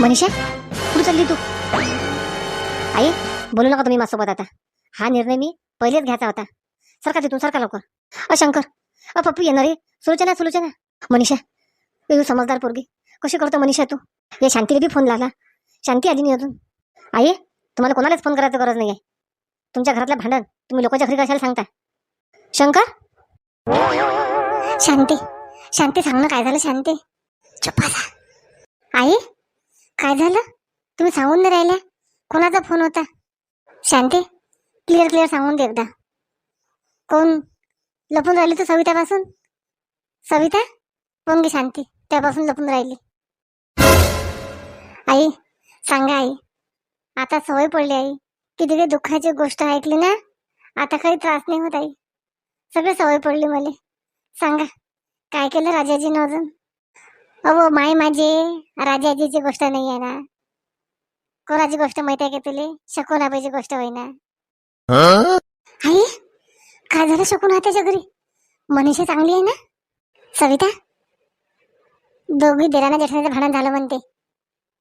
मनीषा कुठे चालली तू? आई बोलू नका तुम्ही माझ्यासोबत आता. हा निर्णय मी पहिलेच घ्यायचा होता. सरका तिथून? सरका लवकर? अ शंकर. अ पप्पू येणार. आहे सुलोचना सुलोचना. मनीषा येऊ तू समजदार पोरगी. कशी करतो मनीषा तू? या शांतीला बी फोन लावला. शांती आली नाही अजून. आई तुम्हाला कोणालाच फोन करायचं गरज नाही आहे तुमच्या घरातलं भांडण तुम्ही लोकांच्या घरी कशाला सांगता शंकर? शांती. शांती सांग ना काय झालं शांती. चुप्पा आई? काय झालं? तुम्ही सांगून नाही राहिल्या? कोणाचा फोन होता? शांती क्लिअर क्लिअर सांगून दे एकदा. कोण? लपून राहिली तू सवितापासून? सविता? कोण गे शांती त्यापासून लपून राहिली. आई सांगा आई आता सवय पडली आई. किती काही दुःखाची गोष्ट ऐकली ना आता काही त्रास नाही होत आई. सगळं सवय पडली मला. सांगा काय केलं राजाजीनं अजून? अहो माय माझे. राजाजीची गोष्ट नाही आहे ना. कोणाची गोष्ट माहीत आहे का तुले? शकुनाबाईची गोष्ट होई ना आई काय झालं शकुना त्याच्या घरी? मनीषा चांगली आहे ना? सविता? दोघी देराना जेठाण्याचं भांडण झालं म्हणते.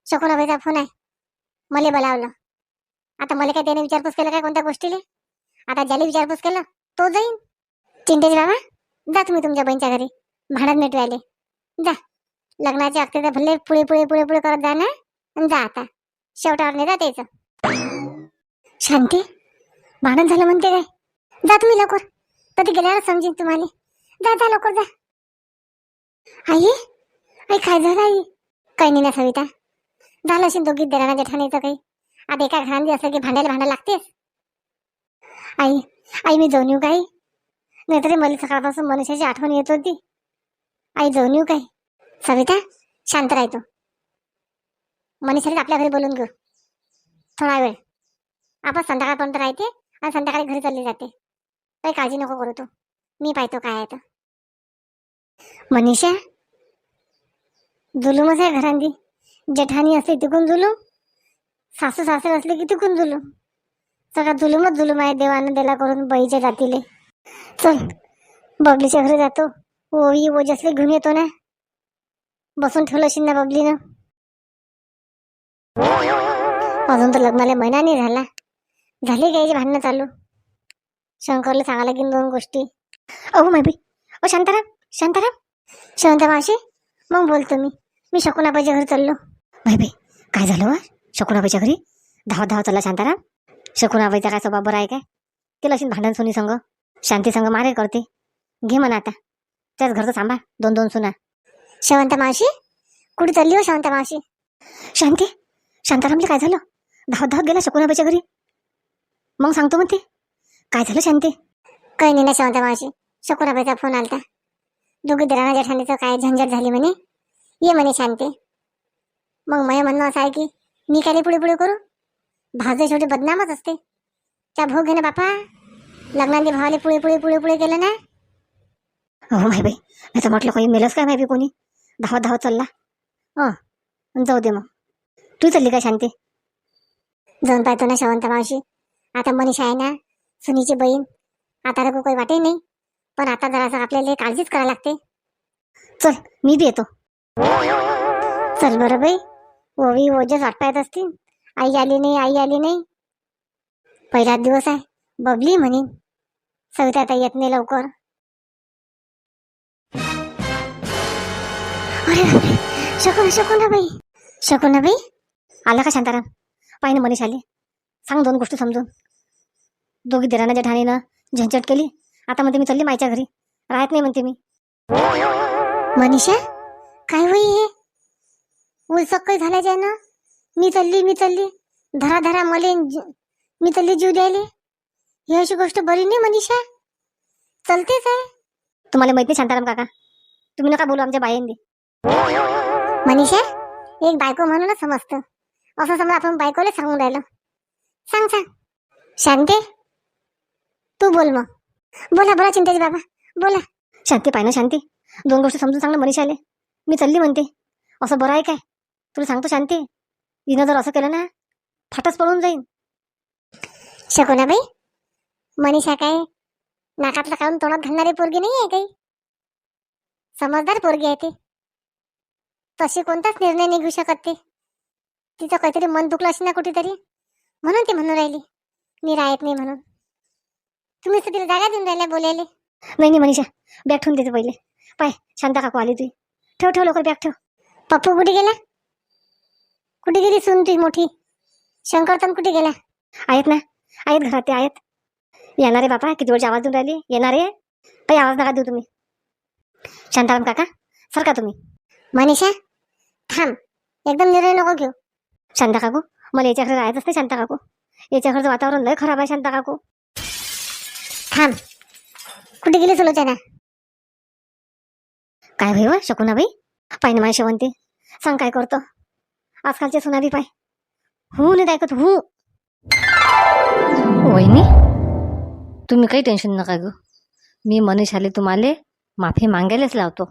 शकुनाबाईचा फोन आहे. मला बोलावलं. आता मला काय त्याने विचारपूस केलं काय कोणत्या गोष्टीले? आता ज्याला विचारपूस केलं तो जाईन. चिंतेश बाबा जा तुम्ही तुमच्या बहिणीच्या घरी. भांडण मिटवायले. जा. लग्नाच्या अगदी तर भले पुढे पुढे पुढे पुढे करत जा ना. जा आता. शेवटावर नाही जात यायचं शांती भांडण झालं म्हणते काय? जा तुम्ही लवकर. कधी गेल्यावर समजेन तुम्हाला. जा जा लवकर जा. आई आई काय झालं आई? काही नाही ना सविता. झालं असेल दोघी देराना जेठाण्याचं काही. आता एका घरांनी असलं की भांडायला भांडा लागते आई आई मी जाऊन येऊ काही नाहीतरी मला सकाळपासून मनुष्याची आठवण येत होती. आई जाऊन येऊ काय? सविता शांत राहतो मनीषाला आपल्या घरी बोलून घेऊ थोडा वेळ. आपण संध्याकाळपर्यंत राहते आणि संध्याकाळी घरी चालली जाते. काही काळजी नको करू तू. मी पाहतो काय आहे तर मनीषा? जुलूमच आहे घरांदी जेठाणी असली तिकून जुलूम. सासू सासरे असले की तिकून जुलूम. सगळा जुलूमच जुलूम आहे देवानं दिला करून बाईच्या जातीले. चल बबलीच्या घरी जातो. ओवी ओजसले घेऊन येतो ना. बसून ठेवलं असेल ना बबलीनं? अजून तर लग्नाला महिना नाही झाला. झाली घ्यायची भांडणं चालू? शंकरला सांगायला की दोन गोष्टी. अहो मायबी ओ शांताराम शांताराम. शांता मावशी मग बोलतो मी. मी शकुनाबाईच्या घरी चाललो. माहिती काय झालं वा शकुनाबाईच्या घरी? धावत धावत चालला शांताराम. शकुनाबाईचा काय स्वभाव बरा आहे काय? केलं अशी भांडण सुनी संग. शांती संग मारे करते. घे म्हणा आता. त्याच घरचं सांभाळ. दोन दोन सुना. शेवंत मावशी? कुठे चालली हो शेवंत मावशी? शांती शांतारामला काय झालं? धावत धावत गेला शकुनाबाईच्या घरी. मग सांगतो म्हणते. काय झालं शांती? काही नाही ना शेवंत मावशी. शकुनाबाईचा फोन आलता. दोघी दिराणा जेठाणीचं काय झंझट झाली म्हणे. ये म्हणे शांती. मग माझं म्हणणं असं आहे की मी काय पुढे पुढे करू? भावजे शेवटी बदनामच असते. त्या भोग घे ना बापा. लग्नांनी भावाले पुढे पुढे पुढे पुढे गेलं ना. हो माही बाई मी तर म्हटलं काही मेलच काय माहिती कोणी? धाव धाव चालला हो जाऊ दे मग. तू चालली काय शांती? जाऊन पाहतो ना शवंत मावशी. आता मनीषा आहे ना सुनीची बहीण. आता रघू काही वाटे नाही. पण आता जरासं आपल्याला काळजीच करायला लागते. चल मी बी येतो. चल बरं बाई. ओवी ओजस वाट पाहत असतील. आई आली नाही आई आली नाही. पहिलाच दिवस आहे. बबली म्हणे सविता येत नाही लवकर. बापरे शकुना शकुना बाई शकुना बाई आला का शांताराम? पाहिजे मनीष आली. सांग दोन गोष्टी समजून. दोघी दिराना जेठाणीनं झंझट केली आता म्हणते मी चालली मायच्या घरी. राहत नाही म्हणते मी. मनीषा काय होई हे? उलसक काही झाल्याच्या ना? मी चालली मी चालली. धरा धरा मले मी चालली जीव द्यायले. ही अशी गोष्ट बरी नाही मनीषा. चलतेच आहे. तुम्हाला माहीत नाही शांताराम काका. तुम्ही नका बोलू आमच्या बाईंनी मनीषा एक बायको म्हणूनच समजतं. असं समजा आपण बायकोला सांगून राहिलो. सांग सांग. शांते तू बोल मग. बोला बोला चिंतेश बाबा. बोला. शांती पाय ना शांती. दोन गोष्टी समजून सांग ना मनीषाले. मी चालली म्हणते. असं बरं आहे काय? तुला सांगतो शांती. हिनं जर असं केलं ना फाटच पडून जाईन. शकुना बाई? मनीषा काय नाकातलं काढून तोंडात घालणारी पोरगी नाही आहे काही? समजदार पोरगी आहे ती. तशी कोणताच निर्णय निघू शकत ते. तिचं काहीतरी मन दुखलं असेल ना कुठेतरी? म्हणून ती म्हणून राहिली. मी राहत नाही म्हणून. तुम्हीच तिला जागा देऊन राहिल्या बोलायला. नाही नाही मनीषा. बॅग ठेवून देते पहिले. पाय शांता काकू आली तुझी ठेव ठेव लवकर बॅग ठेव. पप्पू कुठे गेला? कुठे गेली सून तुझी मोठी? शंकरतन कुठे गेला? आहेत ना. आहेत घरात ते आहेत. येणारे बापा किती वेळची आवाज देऊन राहिली? येणारे काही आवाज नका देऊ तुम्ही. शांताराम काका सरका तुम्ही. मनीषा थांब. एकदम निर्णय नको घेऊ. शांता काकू मला याच्या घरी राहायचं असते शांता काकू. याच्या घरचं वातावरण लय खराब आहे शांता काकू. थांब. कुठे गेली सुलोचना काय होई व शकुना बाई पाय ना माझी शेवंती. सांग काय करतो? आजकालचे सुनाबी पाय. हू नाही ऐकत हू. वहिनी तुम्ही काही टेन्शन नका घेऊ. मी मनीष आले तुम्हाला माफी मागायलाच लावतो.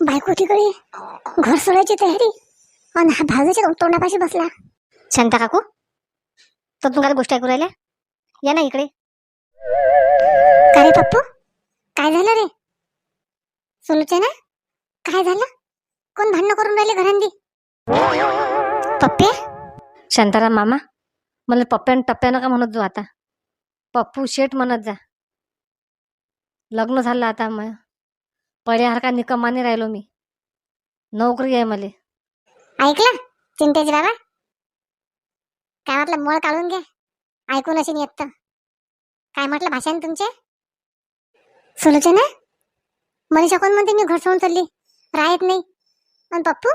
बायको तिकडे घर सोडायची तयारी. आणि हा भाऊच्या तोंडापाशी बसला. शांता काकू तर तुम्हाला गोष्ट ऐकू राहिल्या? या ना इकडे. काय रे पप्पू? काय झालं रे? सुलोचना काय झालं? कोण भांडणं करून राहिले घरांदी पप्पे? शांताराम मामा मला पप्प्यान टप्प्यानं का म्हणत जाऊ आता? पप्पू शेट म्हणत जा. लग्न झालं आता मग. पहिल्यासारखा निकमाने राहिलो मी. नोकरी आहे मला. ऐकलं चिंतेचे बाबा. काय म्हटलं मळ काढून घ्या ऐकून अशी येत काय म्हटलं भाषण तुमचे? सुलोचना मनीषा कोण म्हणते मी घर सोडून चालली. राहत नाही. आणि पप्पू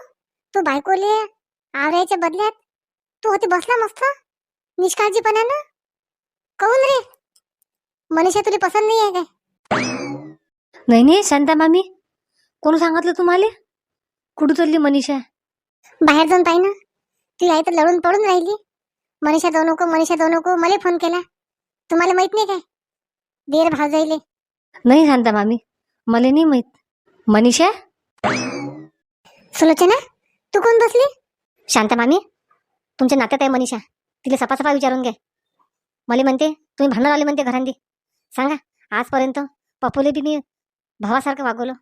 तू बायकोले आवरायच्या बदल्यात. तू होती बसला मस्त. निष्काळजीपणानं. काऊन रे? मनीषा तुला पसंत नाही आहे काय? नाही नाही शांता मामी. कोण सांगितलं तुम्हाला? कुठं चालली मनीषा? बाहेर जाऊन पाहि ना. ती आई तर लढून पडून राहिली. मनीषा जाऊ नको मनीषा जाऊ नको. मला फोन केला. तुम्हाला माहीत नाही काय? देर भाव जाईले. नाही शांता मामी. मला नाही माहीत. मनीषा? सुलोचना तू कोण बसली? शांता मामी तुमच्या नात्यात आहे मनीषा. तिला सपासपा विचारून घे. मला म्हणते तुम्ही भांडण आले म्हणते घरांदी सांगा आजपर्यंत पप्पूले बी मी भावासारखं वागवलं.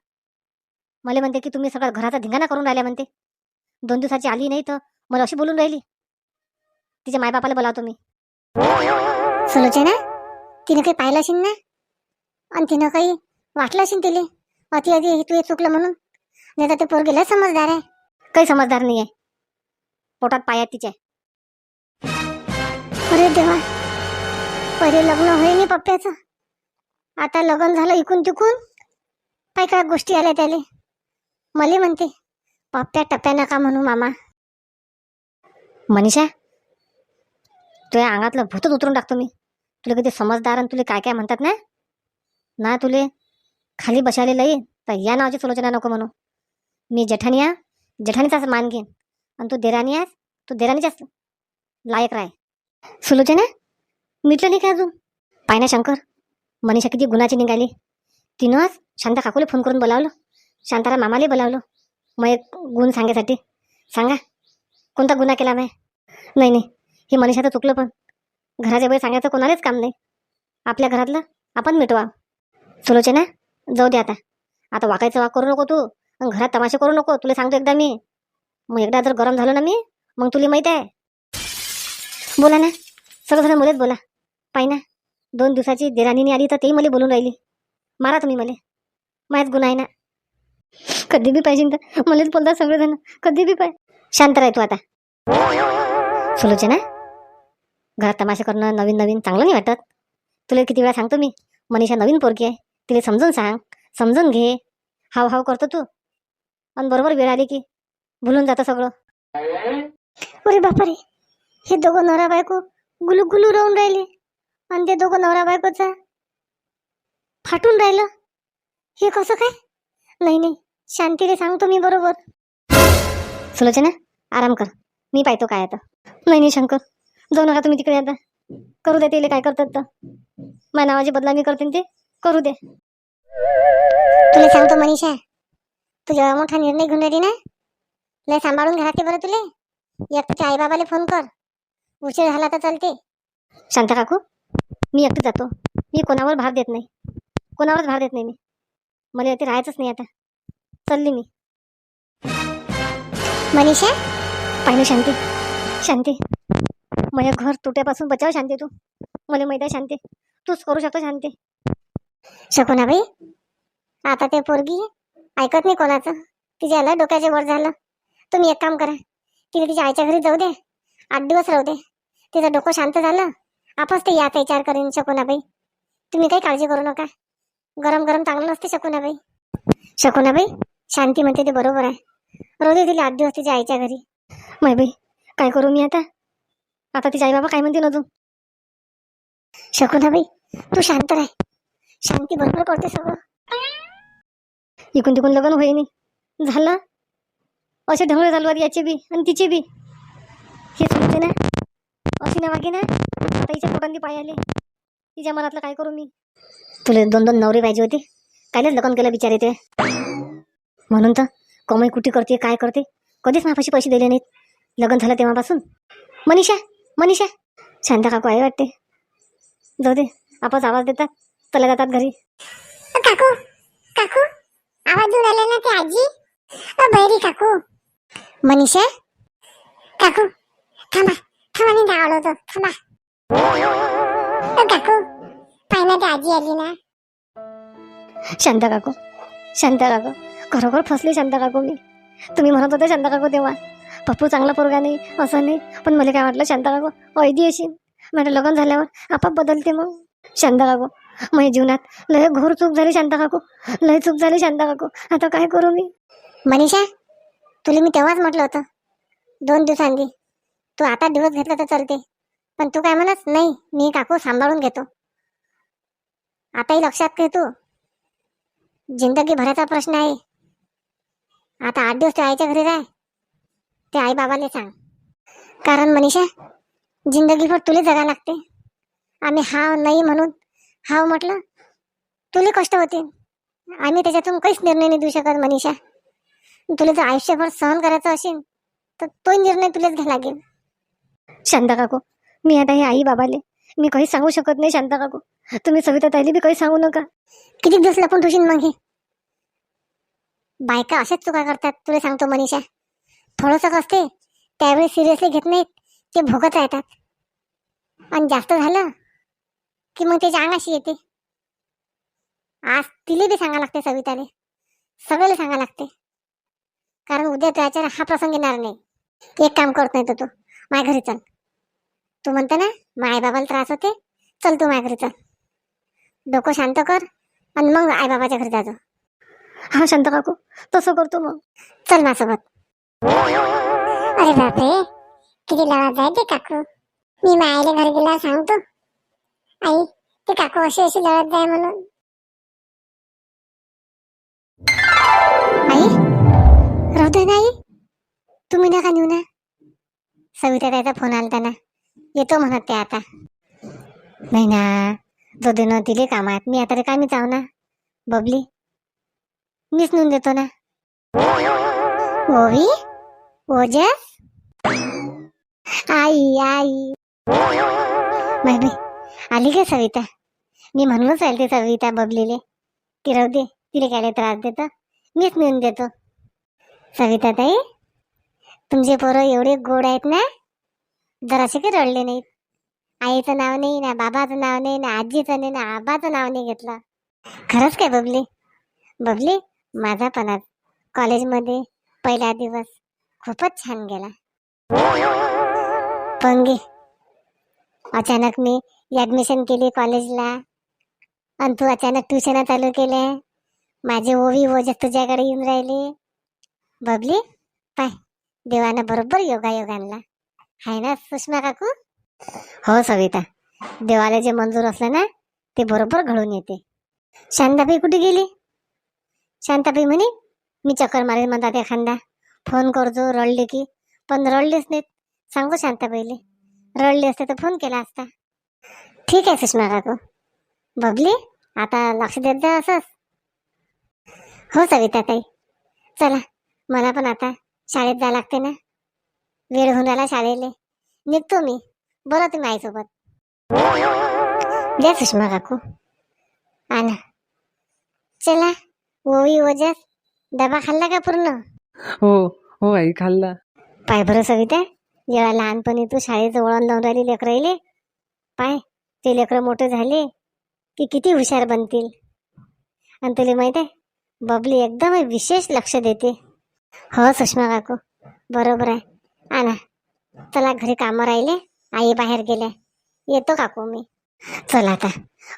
मला म्हणते की तुम्ही सगळं घराचा धिंगाणा करून राहिल्या म्हणते. दोन दिवसाची आली नाही तर मला अशी बोलून राहिली. तिच्या मायबापाला बोलावतो मी. सुलोचना तिने काही पाहिलं असेल ना? आणि तिनं काही वाटलं असेल तिले? अति अति तू हे चुकलं म्हणून. नाही तर ते पोरगेला समजदार आहे. काही समजदार नाही आहे पोटात पायात तिच्या अरे देवा. पहिले लग्न होय नाही पप्प्याचं. आता लग्न झालं इकून तिकून. काय काय गोष्टी आल्या त्याले? मले म्हणते पाप्या टप्या नका म्हणू मामा. मनीषा तुझ्या अंगातलं भूतच उतरून टाकतो मी. तुला किती समजदार आणि तुला काय काय म्हणतात ना? ना तुले खाली बसायला लई तर या नावाची सुलोचना नको म्हणू. मी जेठानिया जेठानीचाच मान घेईन. आणि तू देराणी आहेस तू देराणीच्याच लायक राय सुलोचना मिटलं नाही का अजून? पाय ना शंकर मनीषा किती गुणाची निघाली. तिनंच शांता काकूला फोन करून बोलावलं. शांतारा मामाला बोलावलं. मग एक गुण सांगायसाठी. सांगा. कोणता गुन्हा केला मी नाही नाही. ही मनीषा तर चुकलं पण. घराच्या वेळ सांगायचं कोणालाच काम नाही. आपल्या घरातलं आपण मिटवा. सुलोचना जाऊ दे आता. आता वाकायचं वाक करू नको तू. आणि घरात तमाशे करू नको. तुला सांगतो एकदा मी. मग एकदा जर गरम झालो ना मी मग तुला माहीत आहे. बोला ना. सगळं सगळं मुलेच बोला. पाय ना. दोन दिवसाची देराणीने आली तर तेही मला बोलून राहिली. मारा तुम्ही मला. माझ्याच गुन्हा आहे ना. कधी बी पाहिजे तर मलाच बोलतात सगळेजण कधी बी पाय शांत राह तू आता. सुलोचना घरात तमाशा करणं नवीन नवीन चांगलं नाही वाटत. तुला किती वेळा सांगतो मी मनीषा नवीन पोरगी आहे. तिला समजून सांग समजून घे. हाव हाव करतो तू. आणि बरोबर वेळ आली की भुलून जातं सगळं. अरे बापरे हे दोघं नवरा बायको गुलू गुलू राहून राहिले. आणि ते दोघं नवरा बायकोचा फाटून राहिलं. हे कसं काय? नाही नाही. शांतीने सांगतो मी बरोबर. सुलोचना आराम कर. मी पाहतो काय आता. नाही नाही शंकर. जाऊ नका तुम्ही तिकडे आता. करू दे तिले काय करतात तर. माझ्या नावाची बदनामी करते ते. करू दे. तुला सांगतो मनीषा तुझा मोठा निर्णय घेऊन राहिली ना? लय सांभाळून घरात बरं तुले. एक आईबाबाला फोन कर. उशीर झाला तर चालते. शांता काकू मी एकटी जातो. मी कोणावर भार देत नाही. कोणावरच भार देत नाही मी. मला इथे राहायचंच नाही आता. चालली मी. मनीषा? पाहिलं शांती. शांती. माझ्या घर तुट्यापासून बचाव शांती तू. मला माहिती आहे शांती. तूच करू शकतो शांती. शकुनाबाई आता ते पोरगी ऐकत नाही कोणाचं. तिच्या आलं डोक्याचे वर झालं. तुम्ही एक काम करा. तिला तिच्या आईच्या घरी जाऊ दे. आठ दिवस राहू दे. तिचं डोकं शांत झालं. आपच ते याचा विचार करेन शकुनाबाई. तुम्ही काही काळजी करू नका. गरम गरम चांगलं नसते शकुनाबाई. शकुनाबाई शांती म्हणते ते बरोबर आहे. रोज तिला आठ दिवस तिच्या आईच्या घरी. माय बाई काय करू मी आता? आता तिचे आई बाबा काय म्हणतील अजून? शकुनाबाई तू शांत राह. शांती बरोबर करते सगळं. इकून तिकून लग्न होईन. झालं? असे ढवळे चालू आहेत याचे बी आणि तिचे बी. हे सांगते ना? अशी ना वागे ना? आता हिच्या पोटांनी पाय आले. तिच्या मनातलं काय करू मी? तुला दोन दोन नवरे पाहिजे होते. कायलेच लग्न केलं बिचारे ते. म्हणून तर कमाई कुठे करते काय करते? कधीच माझ्यापाशी पैसे दिले नाहीत. लग्न झालं तेव्हापासून. मनीषा मनीषा. शांता काकू आहे वाटते. जाऊ दे आपच आवाज देतात. चला जातात घरी. काकू काकू आवाज आला ना ते आजी? बैरी काकू. मनीषा? काकू थांबा थांबा मी गावलो होतो. थांबा. काकू ना ते आजी आली ना. शांता काकू शांता काकू. खरोखर फसली शांता काकू मी. तुम्ही म्हणत होते शांता काकू तेव्हा पप्पू चांगला पोरगा नाही असं नाही. पण मला काय वाटलं शांता काकू वैदी अशी माझं लग्न झाल्यावर आपाप बदलते मग. शांता काकू माझ्या जीवनात लय घोर चूक झाली शांता काकू. लय चूक झाली शांता काकू. आता काय करू मी? मनीषा तुला मी तेव्हाच म्हटलं होतं. दोन दिवसांनी तू आता दिवस घेतला तर चालते. पण तू काय म्हणत नाही मी काकू सांभाळून घेतो. आताही लक्षात घे तू. जिंदगी भराचा प्रश्न आहे. आता आठ दिवस तू आईच्या घरी राह. ते आई बाबाला सांग. कारण मनीषा जिंदगीभर तुला जगा लागते. आम्ही हाव नाही म्हणून हाव म्हटलं तुला कष्ट होते आम्ही त्याच्यातून काहीच निर्णय नाही देऊ शकत मनीषा. तुला जर आयुष्यभर सहन करायचं असेल तर तो निर्णय तुलाच घ्यावा लागेल. शांता काकू मी आता हे आई बाबाले मी काही सांगू शकत नाही शांता काकू. तुम्ही सविता ताईली बी काही सांगू नका. किती दिवस लपून ठेवशील मग? हे बायका अशाच चुका करतात तुला सांगतो मनीषा. थोडंसं असते त्यावेळी सिरियसली घेत नाहीत ते भोगत राहतात. आणि जास्त झालं की मग त्याच्या अंगाशी येते. आज तिले बी सांगा लागते सविताले. सगळ्याला सांगा लागते कारण उद्या त्याच्यावर हा प्रसंग येणार नाही. एक काम करत नाही तर तू. माझ्या घरी चल. तू म्हणते ना माय बाबाला त्रास होते. चल तू माझ्या घरी चल. डोकं शांत कर आणि मग आई बाबाच्या घरी जायचं हा शांता काकू तसं करतो मग. चल माझ्यासोबत. अरे बापरे किती लावाज आहे ते काकू. मी मायाला घरी गेला सांगतो. आई ते काकू अशी अशी लढत जाय म्हणून. आई राहू दे ना आई. तुम्ही नका नेऊ ना. सविता त्याचा फोन आलता ना. येतो म्हणत ते आता. नाही ना जो देणं दिले कामात. मी आता रिकामीच आहो ना? बबली मीच नेऊन देतो ना. ओवी? ओजस? आई आई. बाई आली का सविता. मी म्हणूनच आली ते सविता बबलीले. ती राहू दे. तिला काय त्रास देतो? मीच नेऊन देतो. सविता ताई तुमचे पोरं एवढे गोड आहेत ना? जरासे काही रडले नाहीत. आईचं नाव नाही ना बाबाचं नाव नाही ना आजीचं नाही ना आबाचं नाव नाही घेतलं. खरंच काय बबली? बबली माझा पण आज कॉलेजमध्ये पहिला दिवस खूपच छान गेला. पण अचानक मी ॲडमिशन केली कॉलेजला. आणि तू अचानक ट्युशन चालू केले माझे ओवी ओज तुझ्याकडे येऊन राहिले. बबली पाय देवानं बरोबर योगा योगांना हाय ना सुषमा काकू? हो सविता. देवाला जे मंजूर असलं ना ते बरोबर घडून येते. शांताबाई कुठे गेली? शांताबाई म्हणे मी चक्कर मारेन म्हणतात एखादा. फोन करतो रडले की. पण रडलेच नाहीत. सांगू शांताबाईले. रडले असते तर फोन केला असता. ठीक आहे सुषमा काकू. बबली आता लक्ष देत जा असंच. हो सविता ताई चला मला पण आता शाळेत जा लागते ना. वेळ होऊन राहिला शाळेले. निघतो मी. बोला तुम्ही आईसोबत. द्या सुषमा काकू. आणा. चला. ओवी ओजस. डबा खाल्ला का पूर्ण? हो हो आई खाल्ला. पाय बरं सविता. जेव्हा लहानपणी तू शाळेचं वळण लावून राहिली लेकरायले पाय ते लेकरं मोठे झाले की किती हुशार बनतील? आणि तुला माहीत आहे बबली एकदम विशेष लक्ष देते. हो सुषमा काकू. बरोबर आहे. आणा चला घरी कामं राहिले. आई बाहेर गेले येतो काकू मी. चला आता.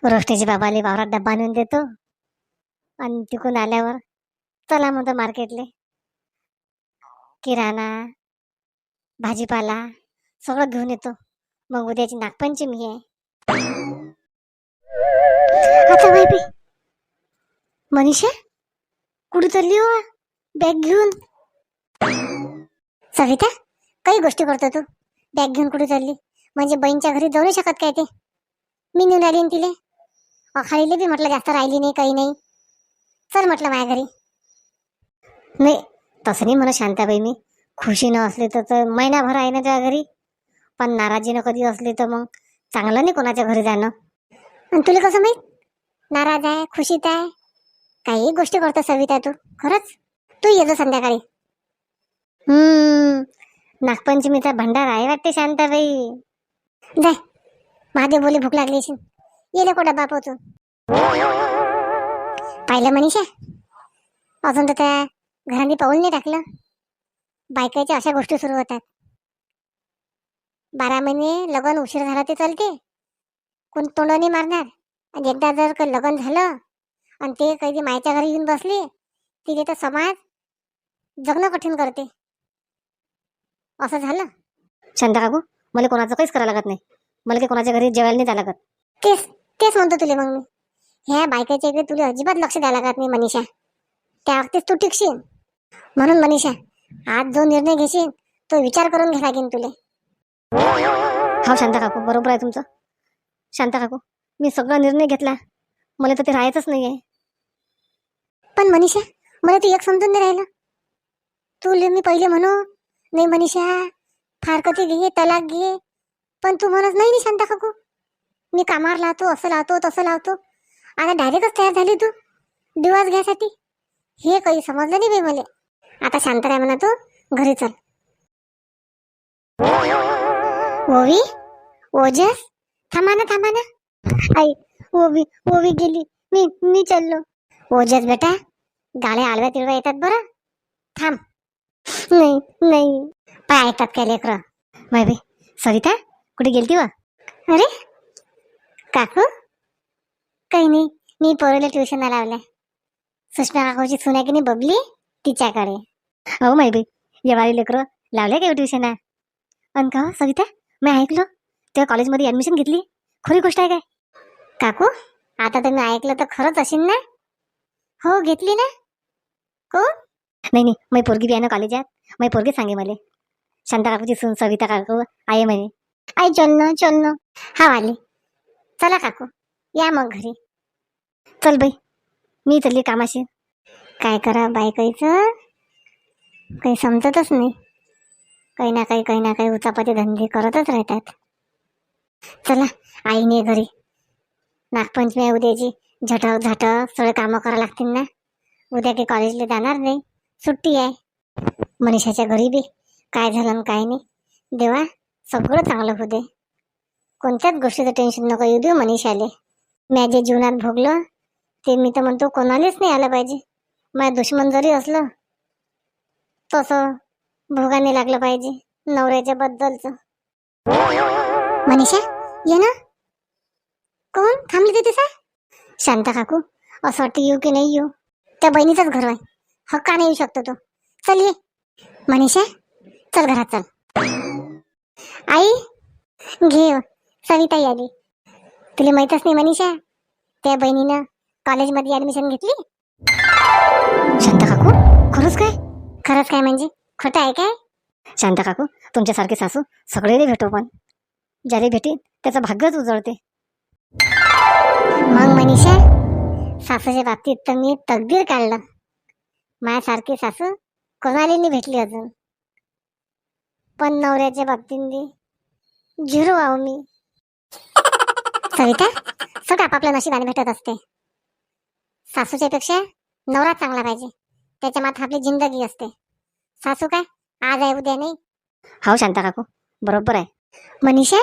रोष्टीची बाबाले वावरात डब्बा आणून देतो. आणि तिकून आल्यावर चला म्हणतो मार्केटले. किराणा भाजीपाला सगळं घेऊन येतो. मग उद्याची नागपंचमी आहे. आता बाई मनीषा कुठे चालली हो? बॅग घेऊन. सविता? काही गोष्टी करतो तू. बॅग घेऊन कुठे चालली? म्हणजे बहीणच्या घरी जाऊ नाही शकत काय ते? मी नेऊन आली ना तिले. अखाळीले बी म्हटलं जास्त राहिली नाही काही नाही. चल म्हटलं माझ्या घरी. नाही तसं नाही म्हणा शांताबाई मी. खुशीनं असले तर तर महिनाभर आहे ना त्या घरी. पण नाराजीनं कधी असली तर मग चांगलं नाही कोणाच्या घरी जाणं. आणि तुला कसं माहीत? नाराज आहे खुशीत आहे. काही गोष्टी करतो सविता तू. खरंच? तू ये जा संध्याकाळी. हम्म. नागपंचमीचा भंडार आहे वाटते शांताबाई. जाय महादेव बोले भूक लागली असेल. येले कोडा बाप होतो पाहिलं मनीषा? अजून तर त्या घरांनी पाऊल नाही टाकलं. बायकाच्या अशा गोष्टी सुरू होतात. बारा महिने लग्न उशीर झाला ते चालते. कोण तोंडाने मारणार. आणि एकदा जर का लग्न झालं आणि ते कधी मायच्या घरी येऊन बसले तिथे तर समाज जगणं कठीण करते. असं झालं? शांता काकू मला कोणाचं काहीच करावं लागत नाही. मला काही कोणाच्या घरी जेवायला नाही जायला लागत. तेच तेच म्हणतो तुला मग मी. ह्या बायकाच्या इकडे तुला अजिबात लक्ष द्यायला लागत नाही मनीषा. त्या वक्तीच तू टिकशील. म्हणून मनीषा आज जो निर्णय घेशील तो विचार करून घ्या लागेल तुले. हो शांता काकू बरोबर आहे तुमचं. शांता काकू मी सगळा निर्णय घेतला. मला तर ते राहायचंच नाहीये. पण मनीषा मला ते एक समजून नाही राहिलं. तुले मी पहिले म्हणू नाही मनीषा फारकती घे तलाक घे. पण तू म्हणत नाही ना शांता काकू. मी कामावर लावतो असं लावतो तसं लावतो. आता डायरेक्टच तयार झाली तू दिवस घ्यासाठी. हे काही समजलं नाही बाई मला. आता शांत राय म्हणा तू घरी चल. ओवी? ओजस? थांबा ना थांबा ना. आई ओवी ओवी गेली. मी मी चाललो. ओजस बेटा गाड्या आलव्या तिळव्या येतात बरं. थांब. नाही नाही. पाय ऐकतात काय लेकरं? बाय बाई सविता कुठे गेलती व? अरे काकू? काही नाही मी पोरीला ट्युशनला लावल्या. सुषमा काकूची सुना की नाही बबली? तिच्याकडे. हो माई बाई येवारी लेकरं लावल्या काय ट्युशनला अन का हो, सविता मी ऐकलो. त्या कॉलेजमध्ये ऍडमिशन घेतली? खरी गोष्ट आहे काय? काकू आता तर मी ऐकलं तर खरंच असेल ना? हो घेतली ना? कोण? नाही नाही मी पोरगी बी आहे ना कॉलेजात मी पोरगी सांगे मला. शांता काकूची सून सविता काकू आहे म्हणे. आई चल ना चल हा आली चला काकू या मग घरी. चल बाई मी चालली कामाशी काय करा बायकाईचं काही समजतच नाही. काही ना काही काही ना काही उचापाचे धंदे करतच राहतात. चला आईने घरी. नागपंचमी आहे उद्याची. झटक झटक सगळे कामं करावं लागतील ना. उद्या काही कॉलेजला जाणार नाही. सुट्टी आहे. मनीषाच्या घरी बी. काय झालं आणि काय नाही. देवा सगळं चांगलं होऊ दे. कोणत्याच गोष्टीचं टेन्शन नको येऊ देऊ मनीषाले. मी जे जीवनात भोगलं ते मी तर म्हणतो कोणालाच नाही आलं पाहिजे. माझ्या दुश्मन जरी असलं तसं भोगाने लागलं पाहिजे नवऱ्याच्या बद्दलचं. मनीषा ये ना. कोण? थांबली तिथे सा? शांता काकू असं वाटतं येऊ की नाही येऊ. त्या बहिणीचंच घर आहे. हक्काने येऊ शकतो तो. चल ये. मनीषा चल घरात चल. आई घे हो. सविताई आली. तुला माहीतच नाही मनीषा? त्या बहिणीनं कॉलेजमध्ये ऍडमिशन घेतली. शांता काकू खरंच काय? खरंच काय म्हणजे? खोटं आहे काय? शांता काकू तुमच्यासारखे सासू सगळे भेटो पण. ज्याला भेटी त्याचं भाग्यच उजळते. मग मनीषा सासूच्या बाबतीत तर मी तकदीर काढलं. माझ्यासारखी सासू कोणाली नाही भेटली अजून? पण नवऱ्याच्या बाबतीत झिरो आहो मी. सविता सगळं आपापल्या नशिबाने भेटत असते. सासूच्या पेक्षा नवरा चांगला पाहिजे. त्याच्या मात आपली जिंदगी असते. सासू काय? आज आहे उद्या नाही. हो शांता काकू बरोबर आहे. मनीषा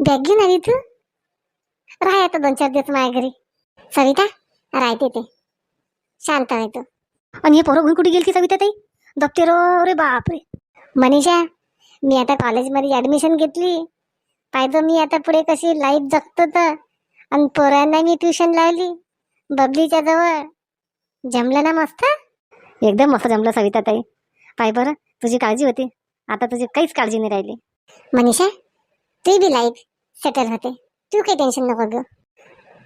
बॅग घेऊन आली तू? राह आता दोन चार दिवस माझ्या घरी. सविता राहते ते. शांत आहे तू. आणि हे पोरं घेऊन कुठे गेली सविता ताई? दप्तर रे बापरे. मनीषा मी आता कॉलेजमध्ये ऍडमिशन घेतली. पाहिजे मी आता पुढे कशी लाईफ जगतो तर. आणि पोरांना मी ट्युशन लावली बबलीच्या जवळ. जमलं ना मस्त? एकदम मस्त जमलं सविता ताई. पाय बरं तुझी काळजी होती. आता तुझी काहीच काळजी नाही राहिली. मनीषा तू बी लाईफ सेटल होते. तू काही टेन्शन नको घेऊ.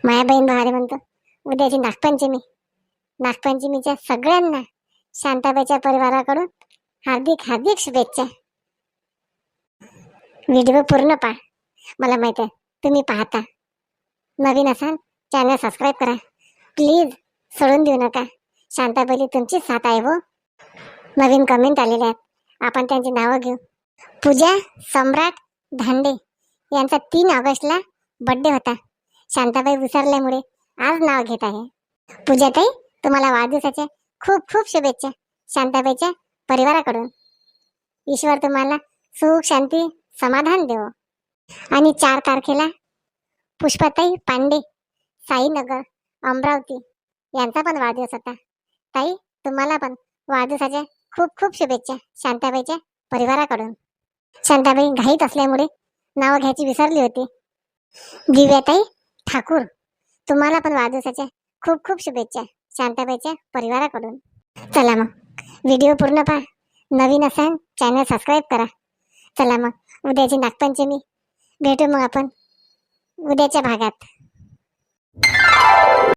माया बहीण भावाले म्हणतो उद्याची नागपंचमी. नागपंचमीच्या सगळ्यांना शांताबाईच्या परिवाराकडून हार्दिक हार्दिक शुभेच्छा. व्हिडिओ पूर्ण पहा. मला माहीत आहे तुम्ही पाहता. नवीन असाल चॅनल सबस्क्राईब करा. प्लीज सोडून देऊ नका. शांताबाई तुमची साथ आहे हो. नवीन कमेंट आलेले आहेत. आपण त्यांची नावं घेऊ. पूजा सम्राट धांडे यांचा तीन ऑगस्टला बड्डे होता. शांताबाई विसरल्यामुळे आज नाव घेत आहे. पूजाताई तुम्हाला वाढदिवसाच्या खूप खूप शुभेच्छा शांताबाईच्या परिवाराकडून. ईश्वर तुम्हाला सुख शांती समाधान देवो. आणि चार तारखेला पुष्पाताई पांडे साईनगर अमरावती यांचा पण वाढदिवस होता. ताई तुम्हाला पण वाढदिवसाच्या खूप खूप शुभेच्छा शांताबाईच्या परिवाराकडून. शांताबाई घाईत असल्यामुळे नाव घ्यायची विसरली होती. दिव्याताई ठाकूर तुम्हाला पण वाढदिवसाच्या खूप खूप शुभेच्छा. शांताबाईच्या परिवाराकडून. चला मग. व्हिडिओ पूर्ण पहा. नवीन असाल चॅनल सबस्क्राईब करा. चला मग. उद्याची नागपंचमी. भेटू मग आपण. उद्याच्या भागात.